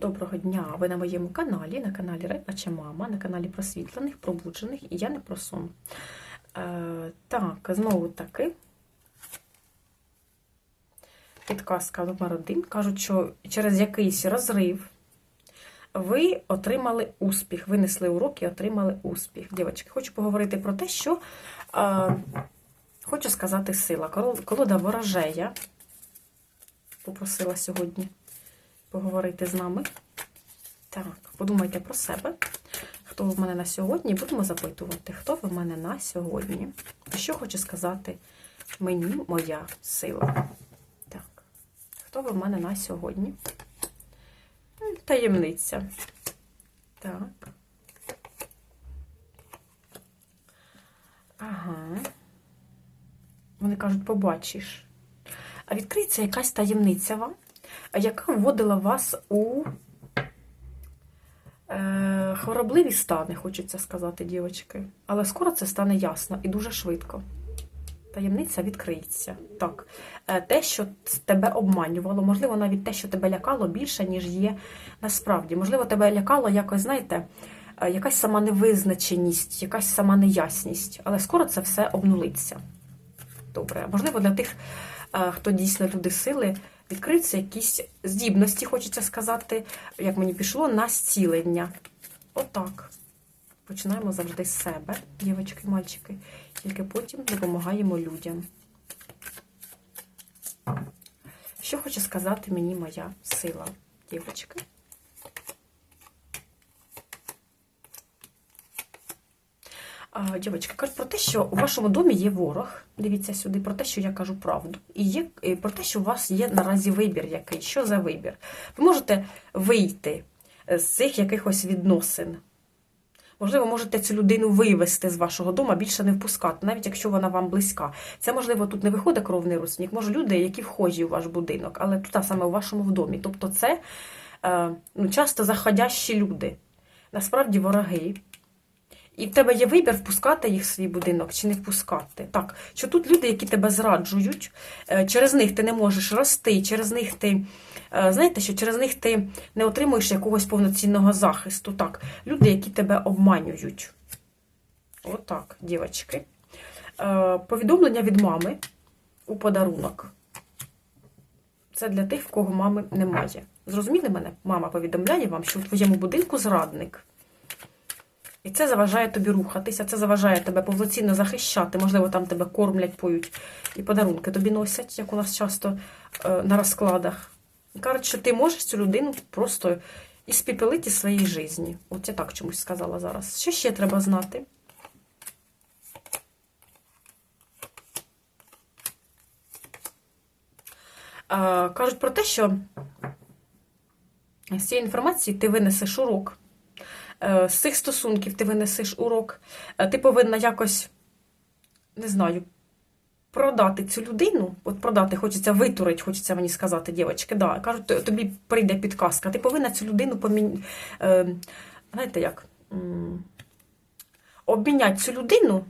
Доброго дня! Ви на моєму каналі, на каналі Репача Мама, на каналі просвітлених, пробуджених, і я не про сон. Е, так, знову таки. Підказка номер один. Кажуть, що через якийсь розрив ви отримали успіх, винесли урок і отримали успіх. Дівчатки, хочу поговорити про те, що е, хочу сказати сила. Колода ворожея попросила сьогодні поговорити з нами. Так, подумайте про себе. Хто в мене на сьогодні? Будемо запитувати, хто ви в мене на сьогодні. І що хоче сказати мені моя сила. Так, хто ви в мене на сьогодні? Таємниця. Так. Ага. Вони кажуть, побачиш. А відкриється якась таємниця вам, яка вводила вас у е, хворобливі стани, хочеться сказати, дівчатки. Але скоро це стане ясно і дуже швидко. Таємниця відкриється. Так, Е, те, що тебе обманювало, можливо, навіть те, що тебе лякало більше, ніж є насправді. Можливо, тебе лякало якось, знаєте, е, якась сама невизначеність, якась сама неясність. Але скоро це все обнулиться. Добре. Можливо, для тих, е, хто дійсно люди сили, відкриються якісь здібності, хочеться сказати, як мені пішло, на зцілення. Отак. Починаємо завжди з себе, дівчатки, мальчики, тільки потім допомагаємо людям. Що хоче сказати мені моя сила, дівчатки? А, кажуть про те, що у вашому домі є ворог. Дивіться сюди, про те, що я кажу правду. І є і про те, що у вас є наразі вибір який. Що за вибір? Ви можете вийти з цих якихось відносин. Можливо, можете цю людину вивести з вашого дому, більше не впускати, навіть якщо вона вам близька. Це, можливо, тут не виходить кровний родственник, може люди, які вхожі у ваш будинок, але тут саме у вашому в домі. Тобто це е, ну, часто заходящі люди, насправді вороги. І в тебе є вибір впускати їх в свій будинок чи не впускати. Так, що тут люди, які тебе зраджують, е, через них ти не можеш рости, через них ти, е, знаєте, що через них ти не отримуєш якогось повноцінного захисту. Так, люди, які тебе обманюють. Отак, дівчатки. Е, Повідомлення від мами у подарунок. Це для тих, в кого мами немає. Зрозуміли мене? Мама повідомляє вам, що у твоєму будинку зрадник. І це заважає тобі рухатися, це заважає тебе повноцінно захищати. Можливо, там тебе кормлять, поють і подарунки тобі носять, як у нас часто е, на розкладах. І кажуть, що ти можеш цю людину просто іспіпелити своїй житті. От я так чомусь сказала зараз. Що ще треба знати? Е, кажуть про те, що з цієї інформації ти винесеш урок. Е, З цих стосунків ти винесеш урок. Е, Ти повинна якось, не знаю, продати цю людину. От продати, хочеться витурить, хочеться мені сказати, дівчатки. Да. Кажуть, тобі прийде підказка. Ти повинна цю людину поміняти. Знаєте як? Обміняти цю людину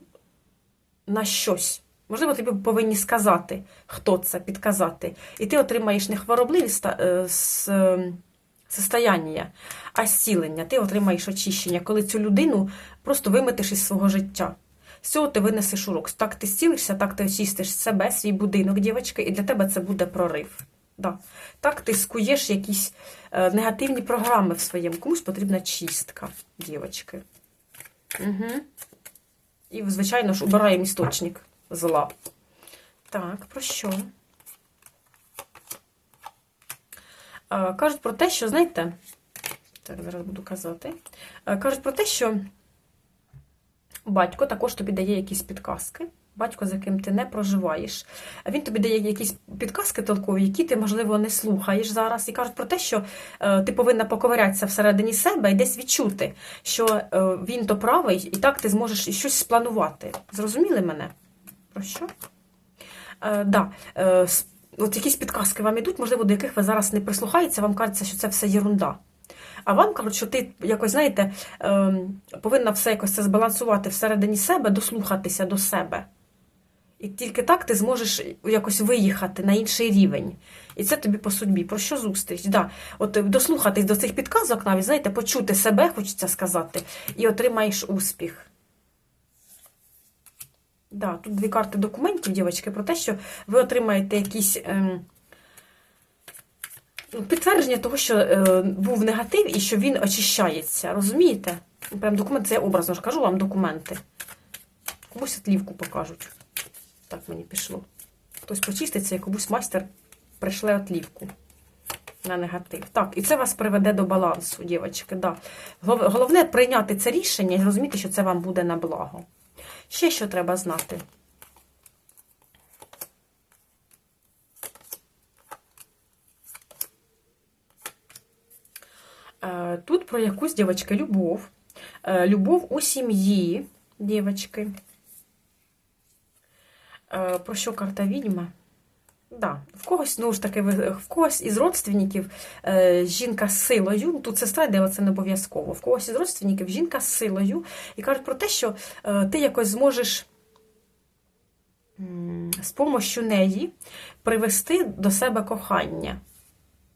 на щось. Можливо, тобі повинні сказати, хто це, підказати. І ти отримаєш не хворобливі ста- е, с- е, состояння, а зцілення. Ти отримаєш очищення, коли цю людину просто виметиш із свого життя. З цього ти винесеш урок. Так ти зцілишся, так ти очистиш себе, свій будинок, дівчатки, і для тебе це буде прорив. Да. Так ти скуєш якісь е, негативні програми в своєму. Комусь потрібна чистка, дівчатки. Угу. І, звичайно ж, убираємо істочник зла. Так, про що? Е, Кажуть про те, що, знаєте, так, зараз буду казати. Кажуть про те, що батько також тобі дає якісь підказки. Батько, з яким ти не проживаєш. Він тобі дає якісь підказки толкові, які ти, можливо, не слухаєш зараз. І кажуть про те, що е, ти повинна поковирятися всередині себе і десь відчути, що е, він то правий, і так ти зможеш щось спланувати. Зрозуміли мене? Про що? Е, да, от якісь підказки вам ідуть, можливо, до яких ви зараз не прислухаєтеся, вам кажеться, що це все єрунда. А вам кажуть, що ти якось, знаєте, ем, повинна все якось це збалансувати всередині себе, дослухатися до себе. І тільки так ти зможеш якось виїхати на інший рівень. І це тобі по судьбі. Про що зустріч? Да. От е, дослухатись до цих підказок, навіть, знаєте, почути себе, хочеться сказати, і отримаєш успіх. Да, тут дві карти документів, дівчатки, про те, що ви отримаєте якісь ну, підтвердження того, що е, був негатив і що він очищається. Розумієте? Прям документ, це я образно ж кажу вам документи. Комусь отлівку покажуть. Так мені пішло. Хтось почиститься і комусь майстер прийшле отлівку на негатив. Так, і це вас приведе до балансу, дівчатки. Да. Головне прийняти це рішення і зрозуміти, що це вам буде на благо. Ще що треба знати. Е, Тут про якусь дівчатки любов. Е, Любов у сім'ї, дівчатки. Е, Про що карта відьма? Да, в когось, ну ж таки, в когось із родственників е, жінка з силою, тут сестра йде, це не обов'язково. В когось із родственників жінка з силою і кажуть про те, що е, ти якось зможеш з помощю неї привести до себе кохання.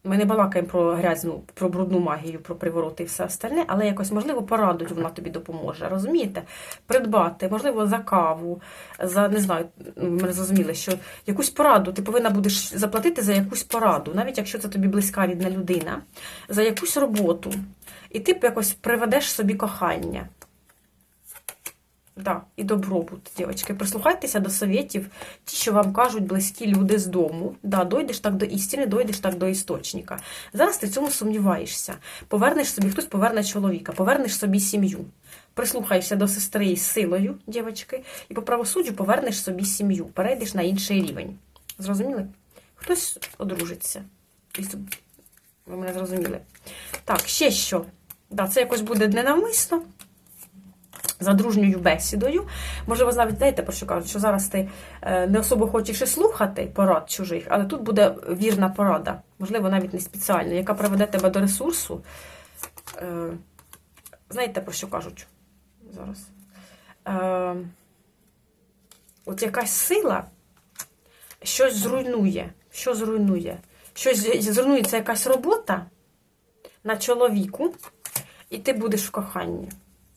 Ми не балакаємо про грязну, про брудну магію, про привороти і все остальне, але якось, можливо, порадуть вона тобі допоможе. Розумієте? Придбати, можливо, за каву, за не знаю, ми зрозуміли, що якусь пораду ти повинна будеш заплатити за якусь пораду, навіть якщо це тобі близька рідна людина, за якусь роботу. І ти якось приведеш собі кохання. Да, і добробут, дівчатки. Прислухайтеся до совєтів, ті, що вам кажуть близькі люди з дому. Да, дойдеш так до істини, дойдеш так до істочника. Зараз ти в цьому сумніваєшся. Повернеш собі, хтось поверне чоловіка, повернеш собі сім'ю. Прислухаєшся до сестри з силою, дівчатки, і по правосуддю повернеш собі сім'ю, перейдеш на інший рівень. Зрозуміли? Хтось одружиться. Ви мене зрозуміли. Так, ще що? Да, це якось буде ненавмисно за дружньою бесідою. Можливо, навіть знаєте, про що кажуть, що зараз ти е, не особо хочеш і слухати порад чужих, але тут буде вірна порада, можливо, навіть не спеціальна, яка приведе тебе до ресурсу. Е, Знаєте, про що кажуть зараз? Е, От якась сила щось зруйнує. Що зруйнує? Щось зруйнується якась робота на чоловіку, і ти будеш в коханні.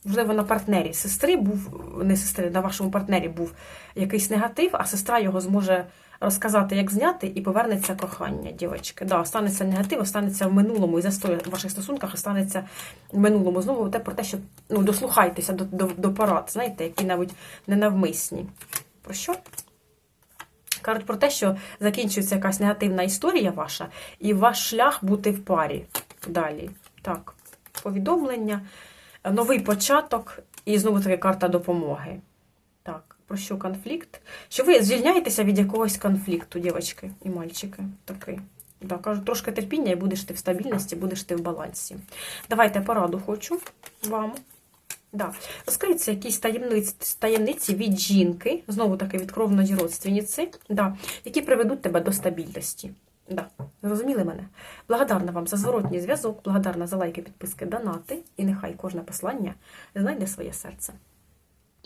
Можливо, на партнері сестри був, не сестри, на вашому партнері був якийсь негатив, а сестра його зможе розказати, як зняти, і повернеться кохання, дівчатки. Да, останеться негатив, останеться в минулому, і застой в ваших стосунках останеться в минулому. Знову те про те, що ну, дослухайтеся до, до, до порад, знаєте, які навіть ненавмисні. Про що? Кажуть про те, що закінчується якась негативна історія ваша, і ваш шлях бути в парі далі. Так, повідомлення, новий початок і знову таки карта допомоги. Так, про що конфлікт? Що ви звільняєтеся від якогось конфлікту, дівчатки і мальчики. Такий. Да, кажуть, трошки терпіння і будеш ти в стабільності, будеш ти в балансі. Давайте пораду хочу вам. Да. Розкриються якісь таємниці, таємниці від жінки, знову таки від кровної родственниці, да, які приведуть тебе до стабільності. Да. Зрозуміли мене? Благодарна вам за зворотній зв'язок, благодарна за лайки, підписки, донати, і нехай кожне послання знайде своє серце.